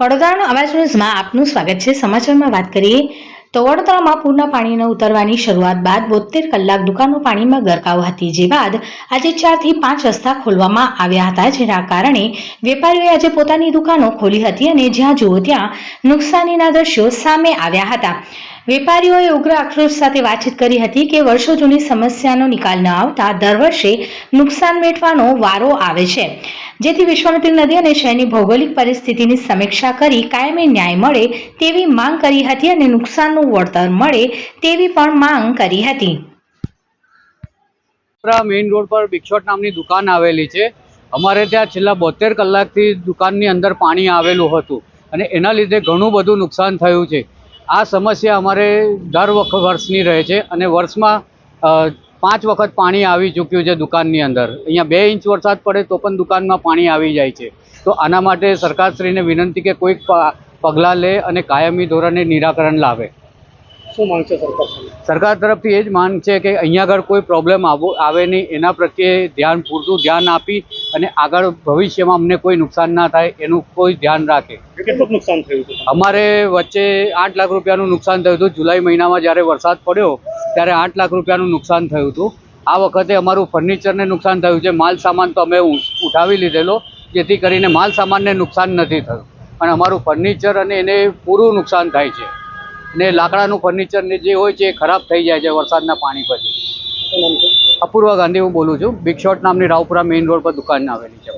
વડોદરાના અવાજ ન્યૂઝમાં આપનું સ્વાગત છે. સમાચારમાં વાત કરીએ તો વડોદરામાં પૂરના પાણીના ઉતરવાની શરૂઆત બાદ બોતેર કલાક દુકાનો પાણીમાં ગરકાવ હતી. જે બાદ આજે ચારથી પાંચ રસ્તા ખોલવામાં આવ્યા હતા, જેના કારણે વેપારીઓએ આજે પોતાની દુકાનો ખોલી હતી અને જ્યાં જુઓ ત્યાં નુકસાનીના દ્રશ્યો સામે આવ્યા હતા. વેપારીઓએ ઉગ્ર આક્રોશ સાથે વાતચીત કરી હતી કે વર્ષો જૂની સમસ્યાનો નિકાલ ન આવતા દર વર્ષે નુકસાન વેઠવાનો વારો આવે છે. જેથી વિશ્વામિત્રી નદી અને શહેરની ભૌગોલિક પરિસ્થિતિની સમીક્ષા કરી કાયમી ન્યાય મળે તેવી માંગ કરી હતી અને નુકસાનનું વળતર મળે તેવી પણ માંગ કરી હતી. મેઇન રોડ પર બિગશોટ નામની દુકાન આવેલી છે. અમારે ત્યાં છેલ્લા બોતેર કલાકથી દુકાનની અંદર પાણી આવેલું હતું અને એના લીધે ઘણું બધું નુકસાન થયું છે. આ સમસ્યા અમારે દર વખત વર્ષની રહે છે અને વર્ષમાં પાંચ વખત પાણી આવી ચૂક્યું છે દુકાનની અંદર. અહીંયા બે ઇંચ વરસાદ પડે તો પણ દુકાનમાં પાણી આવી જાય છે. તો આના માટે સરકારશ્રીને વિનંતી કે કોઈક પગલાં લે અને કાયમી ધોરણે નિરાકરણ લાવે. શું માંગ છે સરકાર સરકાર તરફથી એ જ માંગ છે કે અહીંયા આગળ કોઈ પ્રોબ્લેમ આવો આવે નહીં. એના પ્રત્યે ધ્યાન પૂરતું ધ્યાન આપી અને આગળ ભવિષ્યમાં અમને કોઈ નુકસાન ના થાય એનું કોઈ ધ્યાન રાખે. કેટલું નુકસાન થયું અમારે વચ્ચે આઠ લાખ રૂપિયાનું નુકસાન થયું હતું. જુલાઈ મહિનામાં જ્યારે વરસાદ પડ્યો ત્યારે આઠ લાખ રૂપિયાનું નુકસાન થયું હતું. આ વખતે અમારું ફર્નિચરને નુકસાન થયું છે. માલ સામાન તો અમે ઉઠાવી લીધેલો જેથી કરીને માલ સામાનને નુકસાન નથી થયું. પણ અમારું ફર્નિચર અને એને પૂરું નુકસાન થાય છે. ને લાકડાનું ફર્નિચર ને જે હોય છે એ ખરાબ થઈ જાય છે વરસાદના પાણી પછી શું અપૂર્વ ગાંધી હું બોલું છું. બિગ શોટ નામની રાવપુરા મેઇન રોડ પર દુકાન આવેલી છે.